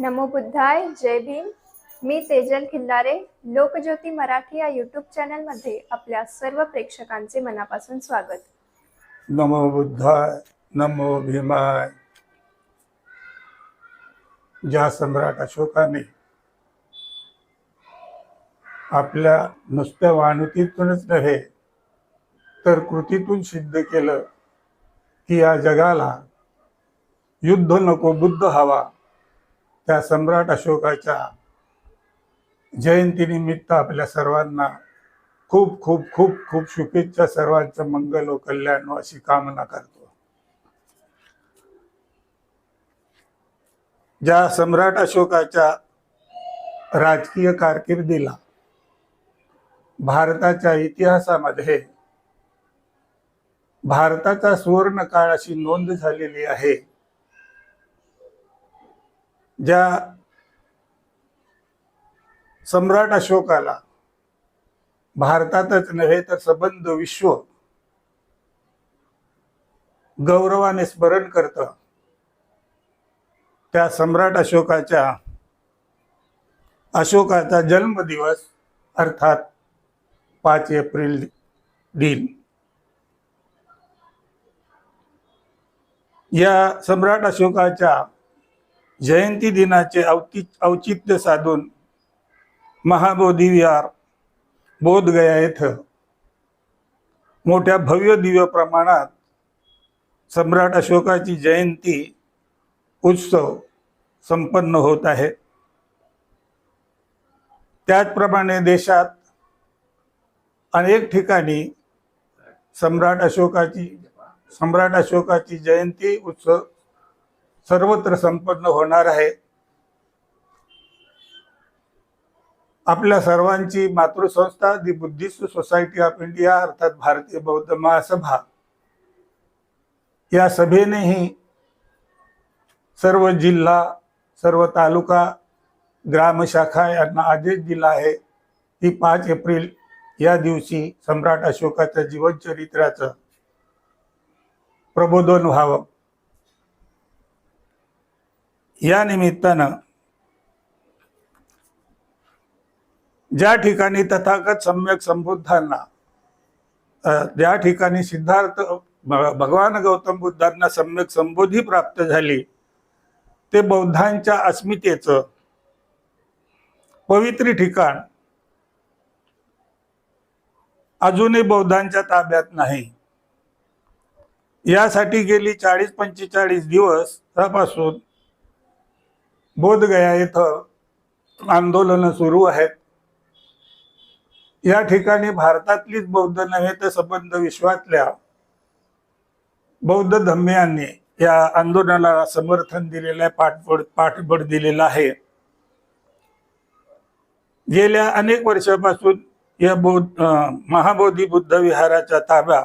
नमो बुद्धाय जय भीम. मी तेजल खिल्लारे लोकज्योती मराठी या यूट्यूब चॅनलमध्ये आपल्या सर्व प्रेक्षकांचे मनापासून स्वागत. नमो बुद्धाय नमो भीमाय. ज्या सम्राट अशोकाने आपल्या नुसत्या वाणुकीतूनच नव्हे तर कृतीतून सिद्ध केलं की या जगाला युद्ध नको बुद्ध हवा. त्या सम्राट अशोकाच्या जयंतीनिमित्त आपल्या सर्वांना खूप खूप खूप खूप शुभेच्छा सर्वांचं मंगल व कल्याण व अशी कामना करतो. ज्या सम्राट अशोकाच्या राजकीय कारकिर्दीला भारताच्या इतिहासामध्ये भारताचा सुवर्ण काळ अशी नोंद झालेली आहे ज्या सम्राट अशोकाला भारतातच नव्हे तर सबंध विश्व गौरवाने स्मरण करतं त्या सम्राट अशोकाच्या अशोकाचा जन्मदिवस अर्थात पाच एप्रिल दिन. या सम्राट अशोकाच्या जयंती दिनाचे औति औचित्य साधून महाबोधी विहार बोधगया येथं. मोठ्या भव्य दिव्य प्रमाणात सम्राट अशोकाची जयंती उत्सव संपन्न होत आहे. त्याचप्रमाणे देशात अनेक ठिकाणी सम्राट अशोकाची सम्राट अशोकाची जयंती उत्सव सर्वत्र संपन्न होणार आहे. आपल्या सर्वांची मातृसंस्था the Buddhist Society of India अर्थात भारतीय बौद्ध महासभा. या सभेनेही सर्व जिल्हा सर्व तालुका ग्रामशाखा यांना आदेश दिला आहे की पाच एप्रिल या दिवशी सम्राट अशोकाच्या जीवनचरित्राचं प्रबोधन व्हावं. या निमित्तानं ज्या ठिकाणी तथागत सम्यक संबुद्धांना ज्या ठिकाणी सिद्धार्थ भगवान गौतम बुद्धांना सम्यक संबोधी प्राप्त झाली ते बौद्धांच्या अस्मितेचं पवित्र ठिकाण अजूनही बौद्धांच्या ताब्यात नाही. यासाठी गेली चाळीस पंचेचाळीस दिवसपासून बोधगया इथं आंदोलनं सुरू आहेत. या ठिकाणी भारतातलीच बौद्ध नव्हे तर संबंध विश्वातल्या बौद्ध धम्मियांनी या आंदोलनाला समर्थन दिलेलं आहे पाठबळ पाठबळ दिलेलं आहे. गेल्या अनेक वर्षापासून या बौद्ध महाबोधी बुद्ध विहाराचा ताबा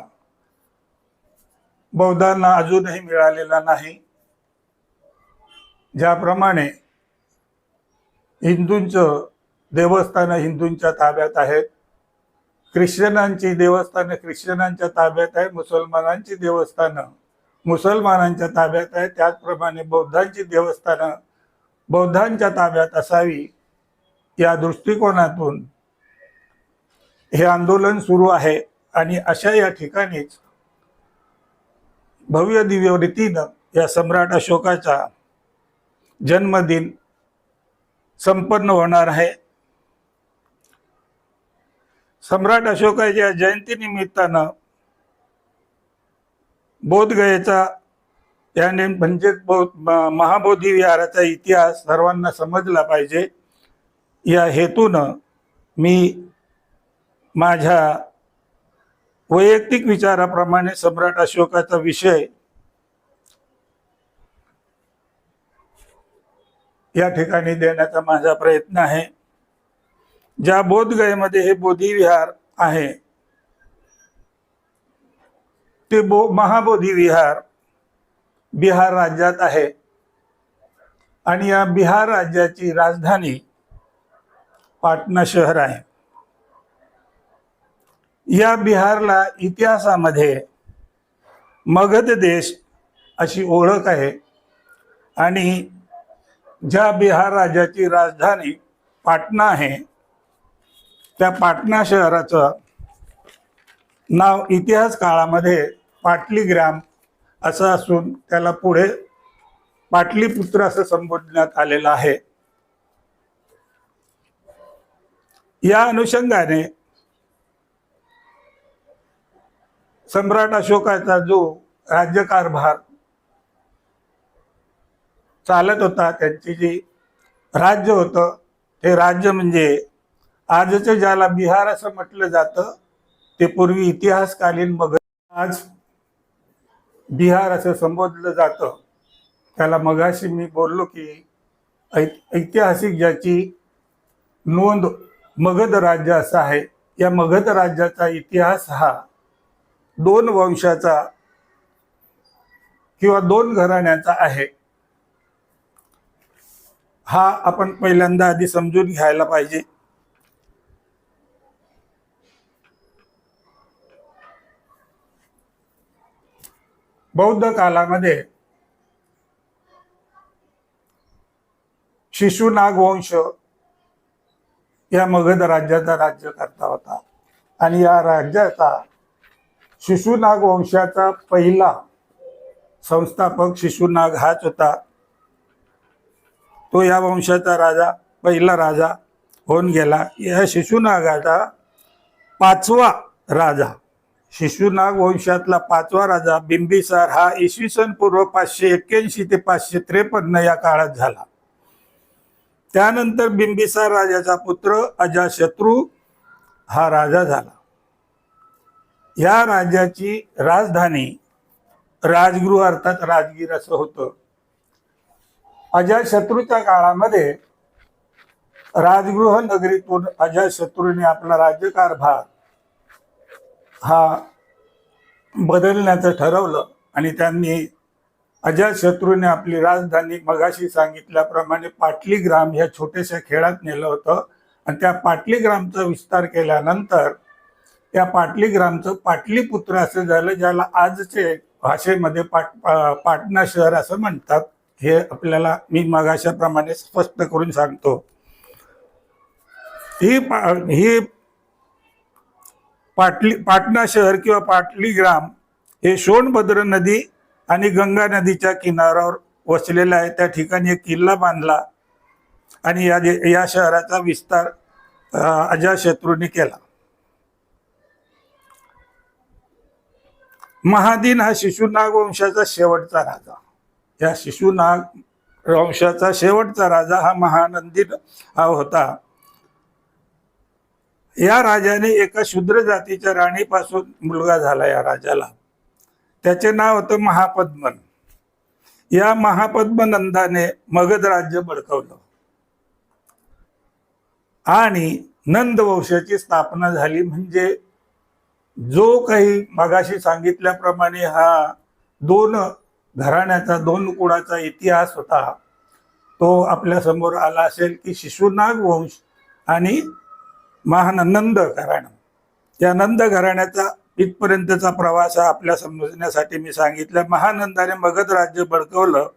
बौद्धांना अजूनही मिळालेला नाही. ज्याप्रमाणे हिंदूंचं देवस्थानं हिंदूंच्या ताब्यात आहेत ख्रिश्चनांची देवस्थानं ख्रिश्चनांच्या ताब्यात आहे. मुसलमानांची देवस्थानं मुसलमानांच्या ताब्यात आहे. त्याचप्रमाणे बौद्धांची देवस्थानं बौद्धांच्या ताब्यात असावी या दृष्टिकोनातून हे आंदोलन सुरू आहे. आणि अशा या ठिकाणीच भव्य दिव्य रीतीनं या सम्राट अशोकाचा जन्मदिन संपन्न होणार आहे. सम्राट अशोकाच्या जयंतीनिमित्तानं बोधगयेचा याने म्हणजे बौद्ध महाबोधी विहाराचा इतिहास सर्वांना समजला पाहिजे. या हेतूनं मी माझ्या वैयक्तिक विचाराप्रमाणे सम्राट अशोकाचा विषय या ठिकाणी देण्याचा माझा प्रयत्न आहे. ज्या बोधगयेमध्ये हे बोधी विहार आहे ते बो महाबोधी विहार बिहार राज्यात आहे. आणि या बिहार राज्याची राजधानी पाटणा शहर आहे. या बिहारला इतिहासामध्ये मगध देश अशी ओळख आहे. आणि ज्या बिहार राज्याची राजधानी पाटणा आहे त्या पाटणा शहराचं नाव इतिहास काळामध्ये पाटलीग्राम असं असून त्याला पुढे पाटलीपुत्र असं संबोधण्यात आलेलं आहे. या अनुषंगाने सम्राट अशोकाचा जो राज्यकारभार चालत होता त्यांची जी राज्य होतं ते राज्य म्हणजे आजचं ज्याला बिहार असं म्हटलं जातं ते पूर्वी इतिहासकालीन मग आज बिहार असं संबोधलं जातं. त्याला मगाशी मी बोललो की ऐ- ऐतिहासिक ज्याची नोंद मगध राज्य असं आहे या मगध राज्याचा इतिहास हा दोन वंशाचा किंवा दोन घराण्याचा आहे. हा आपण पहिल्यांदा आधी समजून घ्यायला पाहिजे. बौद्ध कालामध्ये शिशुनाग वंश या मगध राज्याचा राज्यकर्ता होता. आणि या राज्याचा शिशुनाग वंशाचा पहिला संस्थापक शिशुनाग हाच होता. तो या वंशाचा राजा पहिला राजा होऊन गेला. या शिशुनागाचा पाचवा राजा. शिशुनाग वंशातला पाचवा राजा बिंबिसार हा इसवी सन पूर्व पाचशे एक्क्याऐंशी ते पाचशे त्रेपन्न या काळात झाला. त्यानंतर बिंबिसार राजाचा पुत्र अजाशत्रू हा राजा झाला. या राज्याची राजधानी राजगृह अर्थात राजगीर असं होतं. अजयशत्रूच्या काळामध्ये राजगृह नगरीतून अजयशत्रूने आपला राज्यकारभार हा बदलण्याचं ठरवलं आणि त्यांनी अजयशत्रूने आपली राजधानी मगाशी सांगितल्याप्रमाणे पाटलीग्राम ह्या छोट्याशा खेळात नेलं होतं. आणि त्या पाटलीग्रामचा विस्तार केल्यानंतर त्या पाटलीग्रामचं पाटलीपुत्र असं झालं ज्याला आजचे भाषेमध्ये पाट पाटणा शहर असं म्हणतात. हे आपल्याला मी मगाशाप्रमाणे स्पष्ट करून सांगतो. ही पा ही पाटली पाटणा शहर किंवा पाटली ग्राम हे सोनभद्र नदी आणि गंगा नदीच्या किनाऱ्यावर वसलेलं आहे. त्या ठिकाणी एक किल्ला बांधला आणि या या शहराचा विस्तार अजाशत्रूंनी केला. महादीन हा शिशुनाग वंशाचा शेवटचा राजा. या शिशुनाग वंशाचा शेवटचा राजा हा महानंदी हा होता. या राजाने एका शूद्र जातीच्या राणीपासून मुलगा झाला या राजाला. त्याचे नाव होतं महापद्मन. या महापद्मनंदाने मगध राज्य बळकवलं. आणि नंद वंशाची स्थापना झाली म्हणजे जो काही मगाशी सांगितल्याप्रमाणे हा दोन घराण्याचा दोन कुळाचा इतिहास होता. तो आपल्यासमोर आला असेल की शिशुनाग वंश आणि महानंद घराणं. त्या नंद घराण्याचा इथपर्यंतचा प्रवास हा आपल्या समजण्यासाठी मी सांगितलं. महानंदाने मगध राज्य बळकवलं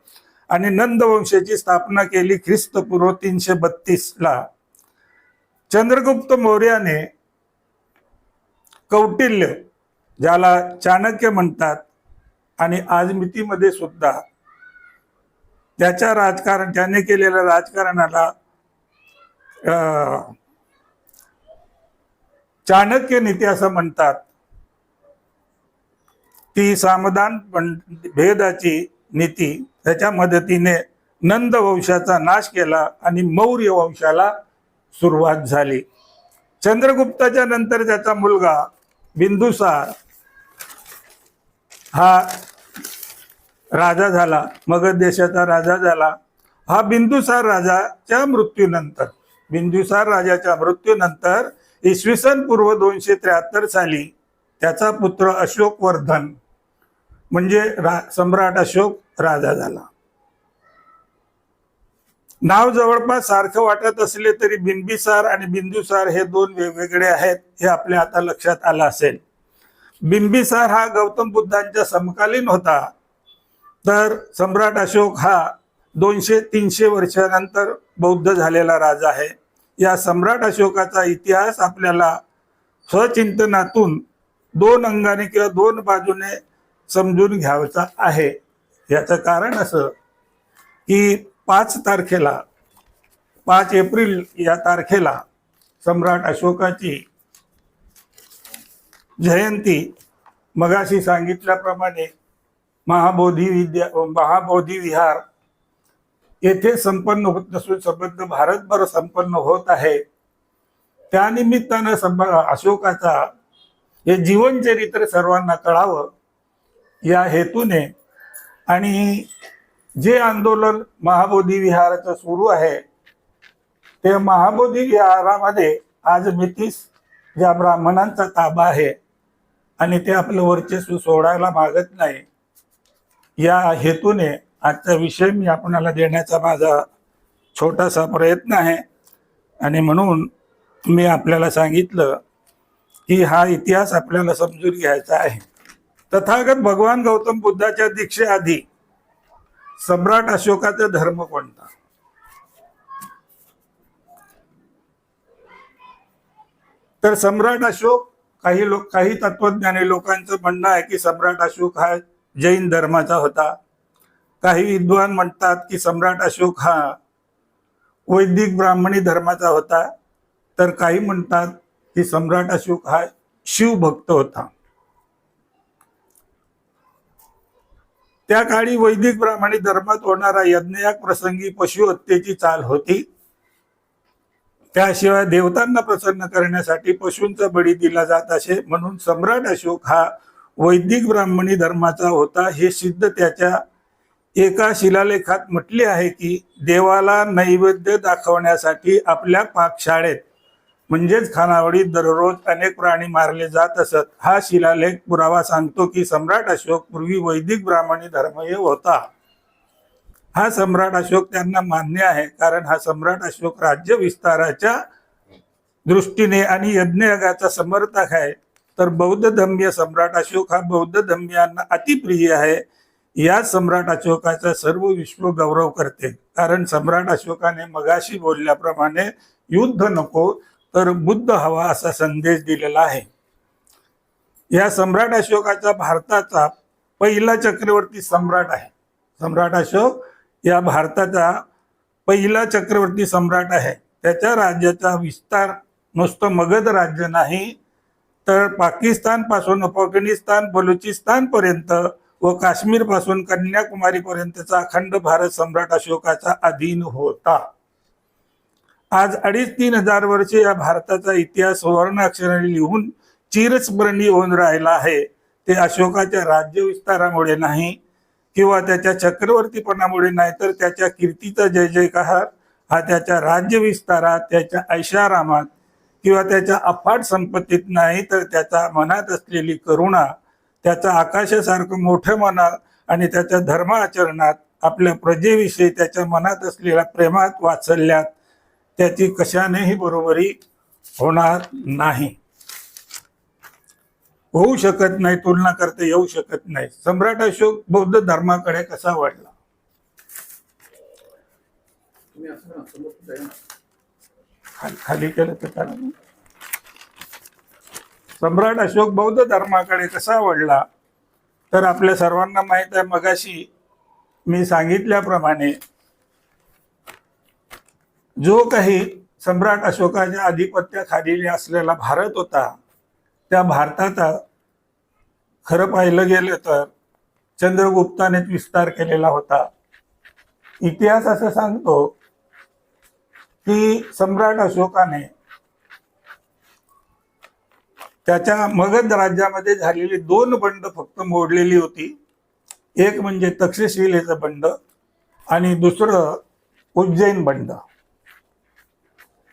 आणि नंद वंशाची स्थापना केली ख्रिस्तपूर्व तीनशे बत्तीसला चंद्रगुप्त मौर्याने कौटिल्य ज्याला चाणक्य म्हणतात आणि आज मितीमध्ये सुद्धा त्याच्या राजकारण त्याने केलेल्या राजकारणाला चाणक्य नीती असं म्हणतात. ती सामदान पण भेदाची नीती त्याच्या मदतीने नंद वंशाचा नाश केला आणि मौर्य वंशाला सुरुवात झाली. चंद्रगुप्ताच्या नंतर त्याचा मुलगा बिंदुसार हा राजा झाला मगध देशाचा राजा झाला. हा बिंदुसार राजाच्या मृत्यूनंतर बिंदुसार राजाच्या मृत्यूनंतर इसवी सन पूर्व दोनशे त्र्याहत्तर साली त्याचा पुत्र अशोक वर्धन म्हणजे रा सम्राट अशोक राजा झाला. नाव जवळपास सारखं वाटत असले तरी बिंबिसार आणि बिंदुसार हे दोन वेगवेगळे आहेत हे आपल्या आता लक्षात आलं असेल. बिंबिसार हा गौतम बुद्धांच्या समकालीन होता. तर सम्राट अशोक हा दोनशे तीनशे वर्षानंतर बौद्ध झालेला राजा आहे. या सम्राट अशोकाचा इतिहास आपल्याला स्वचिंतनातून दोन अंगाने किंवा दोन बाजूने समजून घ्यायचा आहे. याचं कारण असं की पाच तारखेला पाच एप्रिल या तारखेला सम्राट अशोकाची जयंती मगाशी सांगितल्याप्रमाणे महाबोधी विद्या महाबोधी विहार येथे संपन्न होत नसून संबंध भारतभर संपन्न होत आहे. त्यानिमित्तानं संब अशोकाचा हे जीवनचरित्र सर्वांना कळावं या हेतूने आणि जे आंदोलन महाबोधी विहाराचं सुरू आहे ते महाबोधी विहारामध्ये आज मितीस ज्या ब्राह्मणांचा ताबा आहे आणि ते आपलं वर्चस्व सोडायला मागत नाही. या हेतूने आजचा विषय मी आपणाला देण्याचा माझा छोटासा प्रयत्न आहे. आणि म्हणून मी आपल्याला सांगितलं की हा इतिहास आपल्याला समजून घ्यायचा आहे. तथागत भगवान गौतम बुद्धाच्या दीक्षेआधी सम्राट अशोकाचा धर्म कोणता? तर सम्राट अशोक काही लोक काही तत्वज्ञानी लोकांचं म्हणणं आहे की सम्राट अशोक हा जैन धर्माचा होता. काही विद्वान म्हणतात की सम्राट अशोक हा वैदिक ब्राह्मणी धर्माचा होता. तर काही म्हणतात की सम्राट अशोक हा शिवभक्त होता. त्या काळी वैदिक ब्राह्मणी धर्मात होणारा यज्ञयाग प्रसंगी पशु हत्येची चाल होती. त्याशिवाय देवतांना प्रसन्न करण्यासाठी पशूंचा बळी दिला जात असे म्हणून सम्राट अशोक हा वैदिक ब्राह्मणी धर्माचा होता. हे सिद्ध त्याच्या एका शिलालेखात म्हटले आहे की देवाला नैवेद्य दाखवण्यासाठी आपल्या पाकशाळेत म्हणजेच खानावळीत दररोज अनेक प्राणी मारले जात असत. हा शिलालेख पुरावा सांगतो की सम्राट अशोक पूर्वी वैदिक ब्राह्मणी धर्मय होता. हा सम्राट अशोक त्यांना मान्य आहे कारण हा सम्राट अशोक राज्य विस्ताराच्या दृष्टीने आणि यज्ञयागाचा समर्थक आहे. तर बौद्ध धम्य सम्राट अशोक हा बौद्ध धम्यांना अतिप्रिय आहे. या सम्राट अशोकाचा सर्व विश्व गौरव करते. कारण सम्राट अशोकाने मगाशी बोलल्याप्रमाणे युद्ध नको तर बुद्ध हवा असा संदेश दिलेला आहे. या सम्राट अशोकाचा भारताचा पहिला चक्रवर्ती सम्राट आहे. सम्राट अशोक या भारताचा पहिला चक्रवर्ती सम्राट आहे. त्याच्या राज्याचा विस्तार नुसतं मगध राज्य नाही. तर पाकिस्तानपासून अफगाणिस्तान बलुचिस्तानपर्यंत व काश्मीरपासून कन्याकुमारी पर्यंतचा अखंड भारत सम्राट अशोकाचा अधीन होता. आज अडीच तीन हजार वर्षे या भारताचा इतिहास सुवर्ण अक्षराने लिहून चिरस्मरणीय होऊन राहिला आहे. ते अशोकाच्या राज्य विस्तारामुळे नाही किंवा त्याच्या चक्रवर्तीपणामुळे नाहीतर त्याच्या कीर्तीचा जय जयकार हा त्याच्या राज्य विस्तारात त्याच्या ऐशारामात किंवा त्याच्या अफाट संपत्तीत नाही तर त्याच्या मनात असलेली करुणा त्याचा आकाशासारखं मोठं मनात आणि त्याच्या धर्म आचरणात आपल्या प्रजेविषयी त्याच्या मनात असलेल्या प्रेमात वाचल्यात त्याची कशानेही बरोबरी होणार नाही. होऊ शकत नाही तुलना करता येऊ शकत नाही सम्राट अशोक बौद्ध धर्माकडे कसा वाढला? खाली केलं तर. सम्राट अशोक बौद्ध धर्माकडे कसा वळला तर आपल्या सर्वांना माहीत आहे मगाशी मी सांगितल्याप्रमाणे जो काही सम्राट अशोकाच्या आधिपत्याखाली असलेला भारत होता त्या भारताचा खरं पाहिलं गेलं तर चंद्रगुप्ताने विस्तार केलेला होता. इतिहास असं सांगतो की सम्राट अशोकाने त्याच्या मगध राज्यामध्ये झालेली दोन बंड फक्त मोडलेली होती. एक म्हणजे तक्षशिलेचं बंड आणि दुसरं उज्जैन बंड.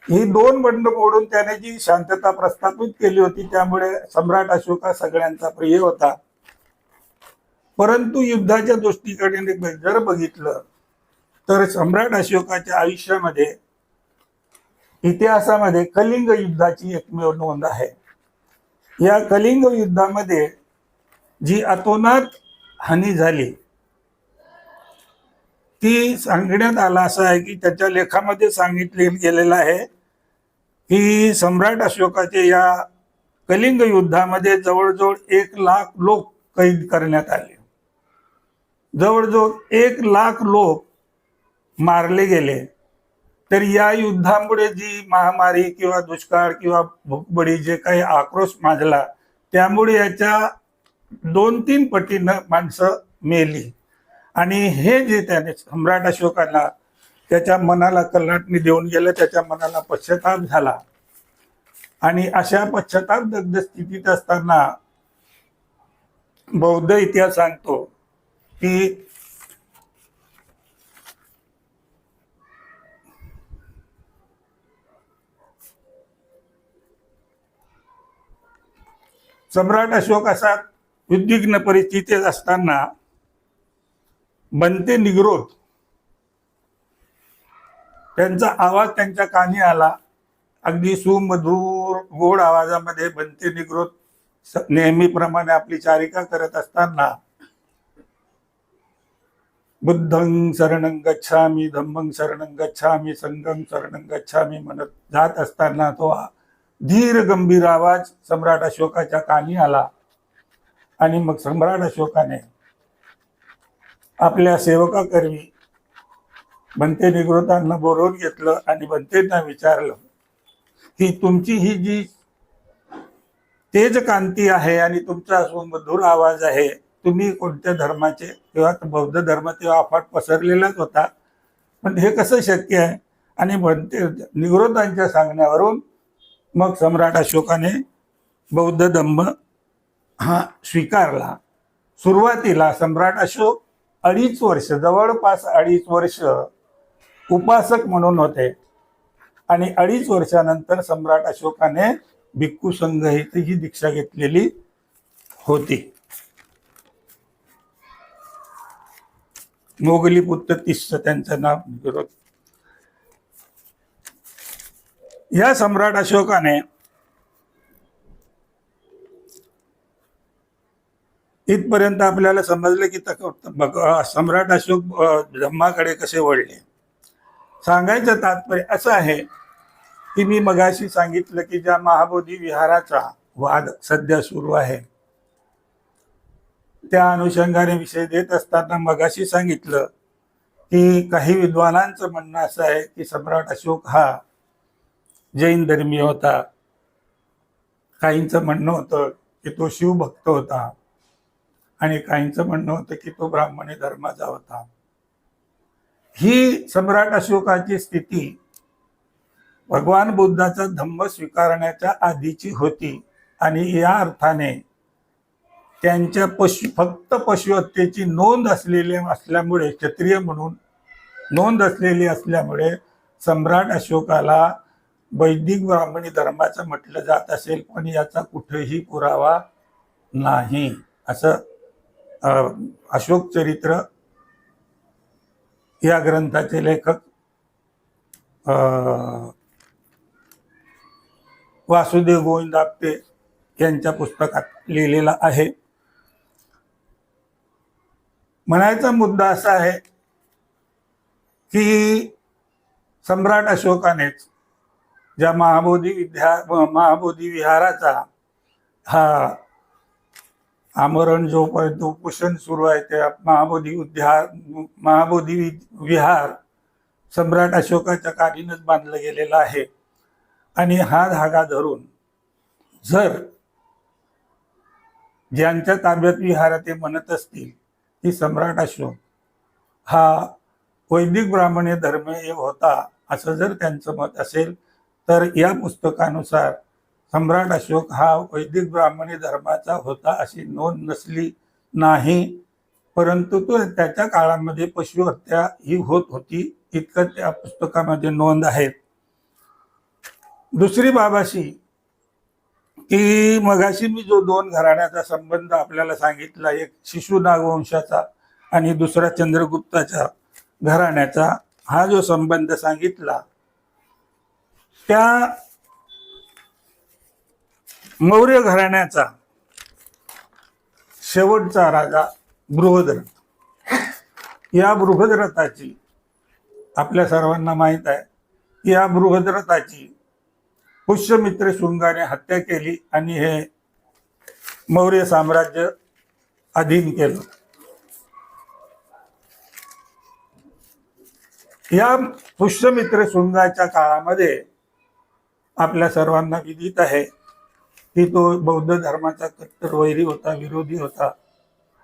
ही दोन बंड मोडून त्याने जी शांतता प्रस्थापित केली होती त्यामुळे सम्राट अशोका सगळ्यांचा प्रिय होता. परंतु युद्धाच्या दृष्टीकडे जर बघितलं तर सम्राट अशोकाच्या आयुष्यामध्ये इतिहासामध्ये कलिंग युद्धाची एकमेव नोंद आहे. या कलिंग युद्धामध्ये जी अतोनात हानी झाली ती सांगण्यात आला असं आहे की त्याच्या लेखामध्ये सांगितले गेलेलं आहे की सम्राट अशोकाचे या कलिंग युद्धामध्ये जवळजवळ एक लाख लोक कैद करण्यात आले. जवळजवळ एक लाख लोक मारले गेले. तर या युद्धामुळे जी महामारी किंवा दुष्काळ किंवा भुकबळी जे काही आक्रोश माजला त्यामुळे याच्या दोन तीन पटीनं माणसं मेली. आणि हे जे त्याने सम्राट अशोकाला त्याच्या मनाला कल्लाटणी देऊन गेलं त्याच्या मनाला पश्चाताप झाला. आणि अशा पश्चातापदग्ध स्थितीत असताना बौद्ध इतिहास सांगतो की सम्राट अशोक असा उद्विग्न परिस्थितीत असताना बनते निग्रोध. त्यांचा आवाज त्यांच्या कानी आला. अगदी सुमधुर गोड आवाजामध्ये बनते निगृत नेहमीप्रमाणे आपली चारिका करत असताना बुद्धं शरणं गच्छामी धम्मं शरणं गच्छामी संगम शरणं गच्छामी म्हणत जात असताना तो धीर गंभीर आवाज सम्राट अशोकाच्या कानी आला. आणि मग सम्राट अशोकाने आपल्या सेवकाकरवी बनते निगृतांना बोलवून घेतलं आणि बनतेंना विचारलं की तुमची ही जी तेज कांती आहे आणि तुमचा सुमधुर आवाज आहे तुम्ही कोणत्या धर्माचे किंवा बौद्ध धर्म तेव्हा अफाट पसरलेलाच होता? पण हे कसं शक्य आहे? आणि बनते निगृतांच्या सांगण्यावरून मग सम्राट अशोकाने बौद्ध धम्म हा स्वीकारला. सुरुवातीला सम्राट अशोक अडीच वर्ष जवळपास अडीच वर्ष उपासक म्हणून होते. आणि अडीच वर्षानंतर सम्राट अशोकाने भिक्खू संघ ही दीक्षा घेतलेली होती. मोगली पुत्र तिस्स त्यांचं नाव विरोध. या सम्राट अशोकाने इथपर्यंत आपल्याला समजलं की सम्राट अशोक धम्माकडे कसे वळले? सांगायचं तात्पर्य असं आहे की मी मगाशी सांगितलं की ज्या महाबोधी विहाराचा वाद सध्या सुरू आहे त्या अनुषंगाने विषय देत असताना मगाशी सांगितलं की काही विद्वानांचं म्हणणं असं आहे की सम्राट अशोक हा जैन धर्मीय होता. काहींचं म्हणणं होतं की तो शिवभक्त होता आणि काहींचं म्हणणं होतं की तो ब्राह्मणी धर्माचा होता. ही सम्राट अशोकाची स्थिती भगवान बुद्धाचा धम्म स्वीकारण्याच्या आधीची होती आणि या अर्थाने त्यांच्या पशु फक्त पशुहत्येची नोंद असलेली असल्यामुळे क्षत्रिय म्हणून नोंद असलेली असल्यामुळे सम्राट अशोकाला वैदिक ब्राह्मणी धर्माचं म्हटलं जात असेल पण याचा कुठेही पुरावा नाही असं अशोक चरित्र या ग्रंथाचे लेखक वासुदेव गोविंद आपटे यांच्या पुस्तकात लिहिलेला आहे. म्हणायचा मुद्दा असा आहे की सम्राट अशोकानेच ज्या महाबोधी विद्या महाबोधी विहाराचा हा आमरण जोपर्यंत उपोषण सुरू आहे त्या महाबोधी उद्यार महाबोधी विहार सम्राट अशोकाच्या कालीनच बांधलं गेलेलं आहे. आणि हा धागा धरून जर ज्यांच्या ताब्यात विहार ते म्हणत असतील की सम्राट अशोक हा वैदिक ब्राह्मणीय धर्मीय होता असं जर त्यांचं मत असेल तर या पुस्तकानुसार सम्राट अशोक हा वैदिक ब्राह्मणी धर्माचा होता अशी नोंद नसली नाही. परंतु तो त्याच्या काळामध्ये पशुहत्या ही होत होती इतकं त्या पुस्तकामध्ये नोंद आहे. दुसरी बाब अशी की मगाशी मी जो दोन घराण्याचा संबंध आपल्याला सांगितला एक शिशु नागवंशाचा आणि दुसरा चंद्रगुप्ताच्या घराण्याचा हा जो संबंध सांगितला त्या मौर्य घराण्याचा शेवटचा राजा बृहद्रथ या बृहद्रथाची आपल्या सर्वांना माहीत आहे. या बृहद्रथाची पुष्यमित्र शृंगाने हत्या केली आणि हे मौर्य साम्राज्य अधीन केलं. या पुष्यमित्र शृंगाच्या काळामध्ये आपल्या सर्वांना विदित आहे की तो बौद्ध धर्माचा कट्टर वैरी होता विरोधी होता.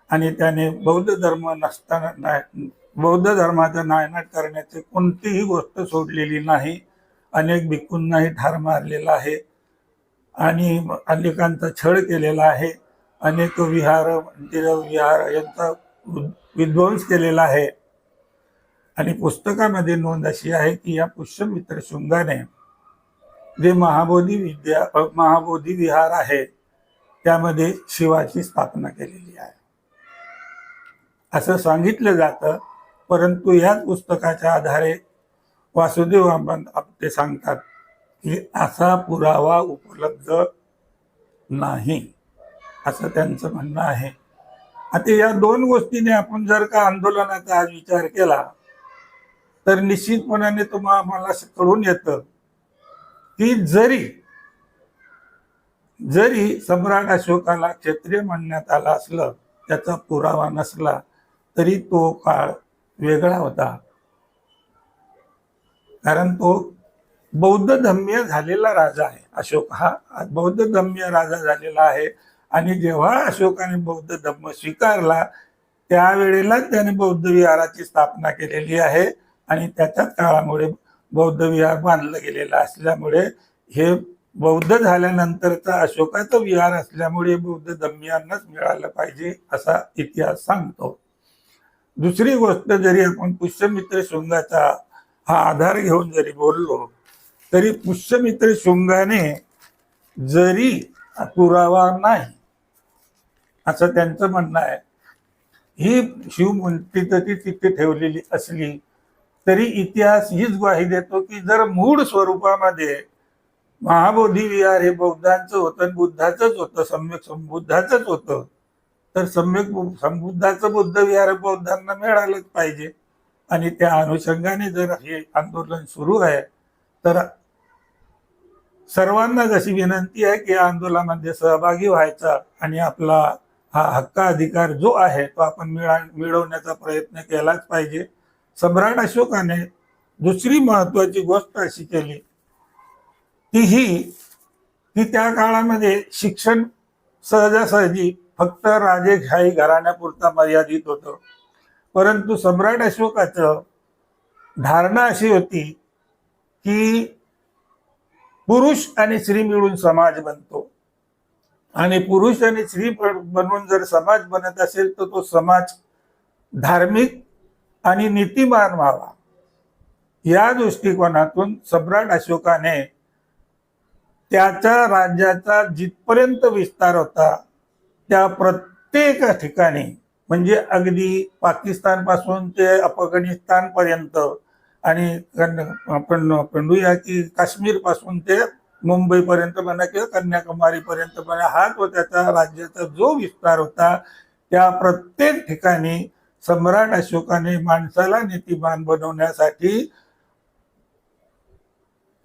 आणि त्याने बौद्ध धर्म नसताना नाय- बौद्ध धर्माचा नायनाट करण्याची कोणतीही गोष्ट सोडलेली नाही. अनेक भिक्खूंनाही ठार मारलेला आहे. आणि अनेकांचा छळ केलेला आहे. अनेक विहार मंदिर विहार यांचा विध्वंस केलेला आहे. आणि पुस्तकामध्ये नोंद अशी आहे की या पुष्यमित्र शृंगाने जे महाबोधी विद्या महाबोधी विहार आहे त्यामध्ये शिवाची स्थापना केलेली आहे. असं सांगितलं जातं परंतु याच पुस्तकाच्या आधारे वासुदेव आंबन आपटे सांगतात की असा पुरावा उपलब्ध नाही असं त्यांचं म्हणणं आहे. आता या दोन गोष्टीने आपण जर का आंदोलनाचा आज विचार केला तर निश्चितपणाने तुम्हाला कळून येतं की जरी जरी सम्राट अशोकाला क्षत्रिय म्हणण्यात आला असलं त्याचा पुरावा नसला तरी तो काळ वेगळा होता. कारण तो बौद्ध धम्य झालेला राजा आहे. अशोक हा बौद्ध धम्य राजा झालेला आहे. आणि जेव्हा अशोकाने बौद्ध धम्म स्वीकारला त्यावेळेलाच त्याने बौद्ध विहाराची स्थापना केलेली आहे. आणि त्याच्याच काळामुळे बौद्ध विहार बांधलं गेलेलं असल्यामुळे हे बौद्ध झाल्यानंतरचा अशोकाचं विहार असल्यामुळे बौद्ध धम्मियांनाच मिळालं पाहिजे असा इतिहास सांगतो. दुसरी गोष्ट जरी आपण पुष्यमित्र शृंगाचा हा आधार घेऊन जरी बोललो तरी पुष्यमित्र शृंगाने जरी पुरावा नाही असं त्यांचं म्हणणं आहे. ही शिवमूर्ती जरी तिथे ठेवलेली असली तरी इतिहास हीच ग्वाही देतो की जर मूळ स्वरूपामध्ये महाबोधी विहार हे बौद्धांचं होतं बुद्धाचंच होतं सम्यक संबुद्धाचंच होतं तर सम्यक संबुद्धाचं बुद्ध विहार बौद्धांना मिळालंच पाहिजे. आणि त्या अनुषंगाने जर हे आंदोलन सुरू आहे तर सर्वांना जशी विनंती आहे की या आंदोलनामध्ये सहभागी व्हायचा आणि आपला हा हक्क अधिकार जो आहे तो आपण मिळा मिळवण्याचा प्रयत्न केलाच पाहिजे. सम्राट अशोकाने दुसरी महत्वाची गोष्ट अशी केली. ती ही की त्या काळामध्ये शिक्षण सहजासहजी फक्त राजेशाही घराण्यापुरता मर्यादित होतं. परंतु सम्राट अशोकाचं धारणा अशी होती की पुरुष आणि स्त्री मिळून समाज बनतो. आणि पुरुष आणि स्त्री बनवून जर समाज बनत असेल तर तो समाज धार्मिक आणि नीतिमान व्हावा. या दृष्टिकोनातून सम्राट अशोकाने त्याच्या राज्याचा जिथपर्यंत विस्तार होता त्या प्रत्येक ठिकाणी म्हणजे अगदी पाकिस्तानपासून ते अफगाणिस्तान पर्यंत आणि आपण म्हणूया की काश्मीरपासून ते मुंबईपर्यंत म्हणा किंवा कन्याकुमारी पर्यंत म्हणा हा तो त्याचा राज्याचा जो विस्तार होता त्या प्रत्येक ठिकाणी सम्राट अशोकाने माणसाला नीतिमान बनवण्यासाठी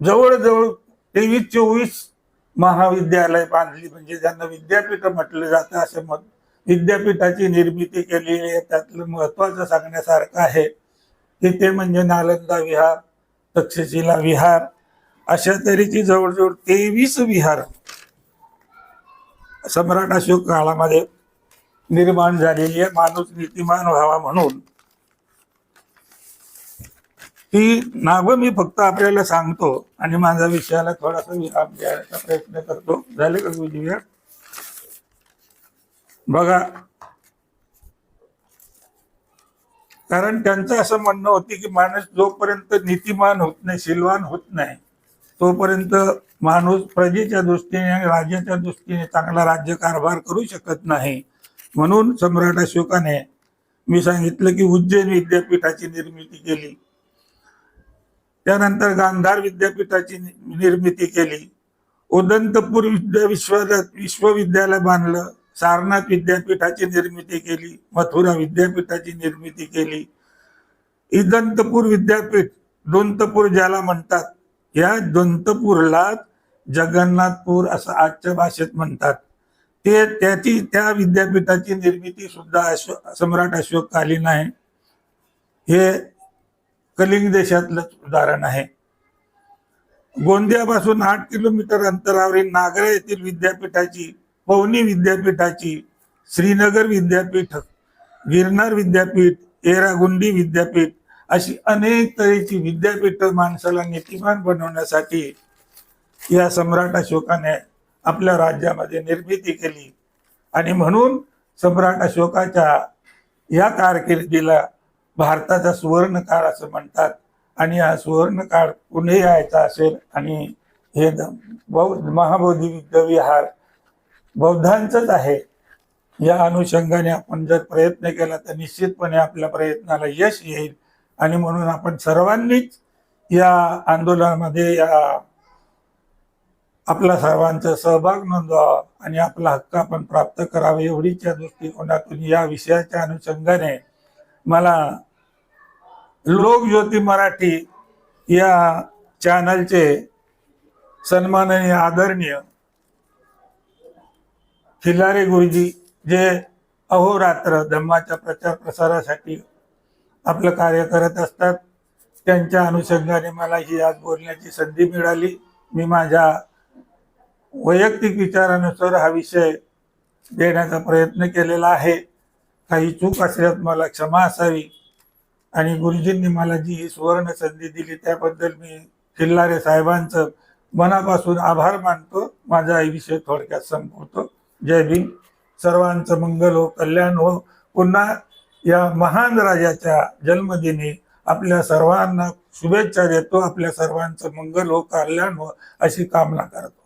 जवळजवळ तेवीस चोवीस महाविद्यालय बांधली. म्हणजे ज्यांना विद्यापीठ म्हटलं जातं असं मत विद्यापीठाची निर्मिती केली आहे. त्यातलं महत्वाचं सांगण्यासारखं आहे की ते म्हणजे नालंदा विहार तक्षशिला विहार अशा तऱ्हेची जवळजवळ तेवीस विहार सम्राट अशोक काळामध्ये निर्माण झालेली आहे माणूस नीतिमान व्हावा म्हणून. ती नावं मी फक्त आपल्याला सांगतो आणि माझ्या विषयाला थोडासा विराम द्यायचा प्रयत्न करतो. झाले का विजय बघा. कारण त्यांचं असं म्हणणं होते की माणूस जोपर्यंत नीतिमान होत नाही शिलवान होत नाही तोपर्यंत माणूस प्रजेच्या दृष्टीने आणि राज्याच्या दृष्टीने चांगला राज्यकारभार करू शकत नाही. म्हणून सम्राट अशोकाने मी सांगितलं की उज्जैन विद्यापीठाची निर्मिती केली. त्यानंतर गांधार विद्यापीठाची निर्मिती केली. उदंतपूर विद्या विश्व विश्वविद्यालय बांधलं. सारनाथ विद्यापीठाची निर्मिती केली. मथुरा विद्यापीठाची निर्मिती केली. इदंतपूर विद्यापीठ दंतपूर ज्याला म्हणतात या दंतपूरला जगन्नाथपूर असं आजच्या भाषेत म्हणतात. ते त्याची त्या विद्यापीठाची निर्मिती सुद्धा अश्व सम्राट अशोककालीन आहे. हे कलिंग देशातलंच उदाहरण आहे. गोंदियापासून आठ किलोमीटर अंतरावरील नागरा येथील विद्यापीठाची पवनी विद्यापीठाची श्रीनगर विद्यापीठ गिरनार विद्यापीठ एरागुंडी विद्यापीठ अशी अनेक तऱ्हेची विद्यापीठ माणसाला नीतिमान बनवण्यासाठी या सम्राट अशोकाने आपल्या राज्यामध्ये निर्मिती केली. आणि म्हणून सम्राट अशोकाच्या या कारकिर्दीला भारताचा सुवर्ण काळ असं म्हणतात. आणि हा सुवर्ण काळ पुढे यायचा असेल आणि हे द- बौद्ध महाबोधी विद्याविहार बौद्धांचंच आहे. या अनुषंगाने आपण जर प्रयत्न केला तर निश्चितपणे आपल्या प्रयत्नाला यश येईल. आणि म्हणून आपण सर्वांनीच या आंदोलनामध्ये या आपला सर्वांचा सहभाग नोंदवावा आणि आपला हक्क आपण प्राप्त करावा एवढीच्या दृष्टिकोनातून या विषयाच्या अनुषंगाने मला लोकज्योती मराठी या चॅनलचे सन्माननीय आदरणीय खिल्लारे गुरुजी जे अहोरात्र धम्माच्या प्रचार प्रसारासाठी आपलं कार्य करत असतात त्यांच्या अनुषंगाने मला ही आज बोलण्याची संधी मिळाली. मी माझ्या वैयक्तिक विचारानुसार हा विषय देण्याचा प्रयत्न केलेला आहे. काही चूक असल्यास मला क्षमा असावी. आणि गुरुजींनी मला जी ही सुवर्ण संधी दिली त्याबद्दल मी किल्लारे साहेबांचं मनापासून आभार मानतो. माझा हा विषय थोडक्यात संपवतो. जय भीम. सर्वांचं मंगल हो कल्याण हो. पुन्हा या महान राजाच्या जन्मदिनी आपल्या सर्वांना शुभेच्छा देतो. आपल्या सर्वांचं मंगल हो कल्याण हो अशी कामना करतो.